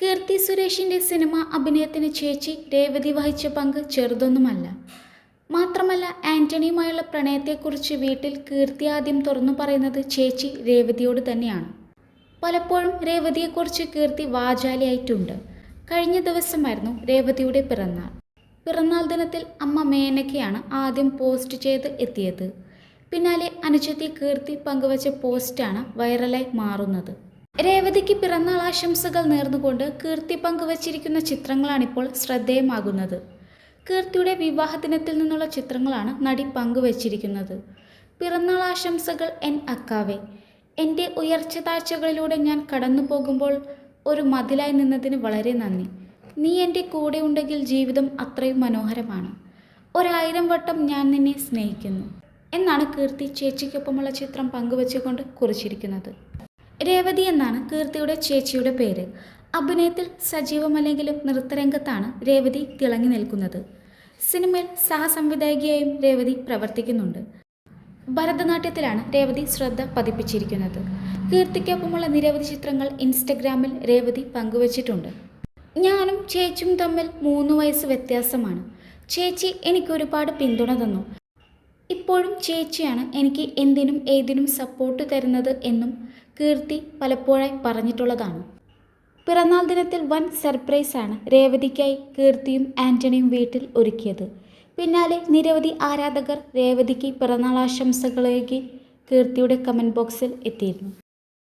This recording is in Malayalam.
കീർത്തി സുരേഷിന്റെ സിനിമ അഭിനയത്തിന് ചേച്ചി രേവതി വഹിച്ച പങ്ക് ചെറുതൊന്നുമല്ല. മാത്രമല്ല ആന്റണിയുമായുള്ള പ്രണയത്തെക്കുറിച്ച് വീട്ടിൽ കീർത്തി ആദ്യം തുറന്നു പറയുന്നത് ചേച്ചി രേവതിയോട് തന്നെയാണ്. പലപ്പോഴും രേവതിയെക്കുറിച്ച് കീർത്തി വാചാലിയായിട്ടുണ്ട്. കഴിഞ്ഞ ദിവസമായിരുന്നു രേവതിയുടെ പിറന്നാൾ. പിറന്നാൾ ദിനത്തിൽ അമ്മ മേനകയാണ് ആദ്യം പോസ്റ്റ് ചെയ്ത് എത്തിയത്. പിന്നാലെ അനുജത്തി കീർത്തി പങ്കുവച്ച പോസ്റ്റാണ് വൈറലായി മാറുന്നത്. രേവതിക്ക് പിറന്നാൾ ആശംസകൾ നേർന്നുകൊണ്ട് കീർത്തി പങ്കുവച്ചിരിക്കുന്ന ചിത്രങ്ങളാണിപ്പോൾ ശ്രദ്ധേയമാകുന്നത്. കീർത്തിയുടെ വിവാഹ ദിനത്തിൽ നിന്നുള്ള ചിത്രങ്ങളാണ് നടി പങ്കുവച്ചിരിക്കുന്നത്. പിറന്നാൾ ആശംസകൾ എൻ അക്കാവെ. എന്റെ ഉയർച്ച താഴ്ചകളിലൂടെ ഞാൻ കടന്നു പോകുമ്പോൾ ഒരു മതിലായി നിന്നതിന് വളരെ നന്ദി. നീ എന്റെ കൂടെ ഉണ്ടെങ്കിൽ ജീവിതം അത്രയും മനോഹരമാണ്. ഒരായിരം വട്ടം ഞാൻ നിന്നെ സ്നേഹിക്കുന്നു. എന്നാണ് കീർത്തി ചേച്ചിക്കൊപ്പമുള്ള ചിത്രം പങ്കുവച്ചുകൊണ്ട് കുറിച്ചിരിക്കുന്നത്. രേവതി എന്നാണ് കീർത്തിയുടെ ചേച്ചിയുടെ പേര്. അഭിനയത്തിൽ സജീവമല്ലെങ്കിലും നൃത്തരംഗത്താണ് രേവതി തിളങ്ങി നിൽക്കുന്നത്. സിനിമയിൽ സഹസംവിധായികയായും രേവതി പ്രവർത്തിക്കുന്നുണ്ട്. ഭരതനാട്യത്തിലാണ് രേവതി ശ്രദ്ധ പതിപ്പിച്ചിരിക്കുന്നത്. കീർത്തിക്കൊപ്പമുള്ള നിരവധി ചിത്രങ്ങൾ ഇൻസ്റ്റഗ്രാമിൽ രേവതി പങ്കുവച്ചിട്ടുണ്ട്. ഞാനും ചേച്ചിയും തമ്മിൽ മൂന്ന് വയസ്സ് വ്യത്യാസമാണ്. ചേച്ചി എനിക്ക് ഒരുപാട് പിന്തുണ തന്നു. ഇപ്പോഴും ചേച്ചിയാണ് എനിക്ക് എന്തിനും ഏതിനും സപ്പോർട്ട് തരുന്നത് എന്നും കീർത്തി പലപ്പോഴായി പറഞ്ഞിട്ടുള്ളതാണ്. പിറന്നാൾ ദിനത്തിൽ വൻ സർപ്രൈസാണ് രേവതിക്കായി കീർത്തിയും ആന്റണിയും വീട്ടിൽ ഒരുക്കിയത്. പിന്നാലെ നിരവധി ആരാധകർ രേവതിക്ക് പിറന്നാൾ ആശംസകളേകി കീർത്തിയുടെ കമന്റ് ബോക്സിൽ എത്തിയിരുന്നു.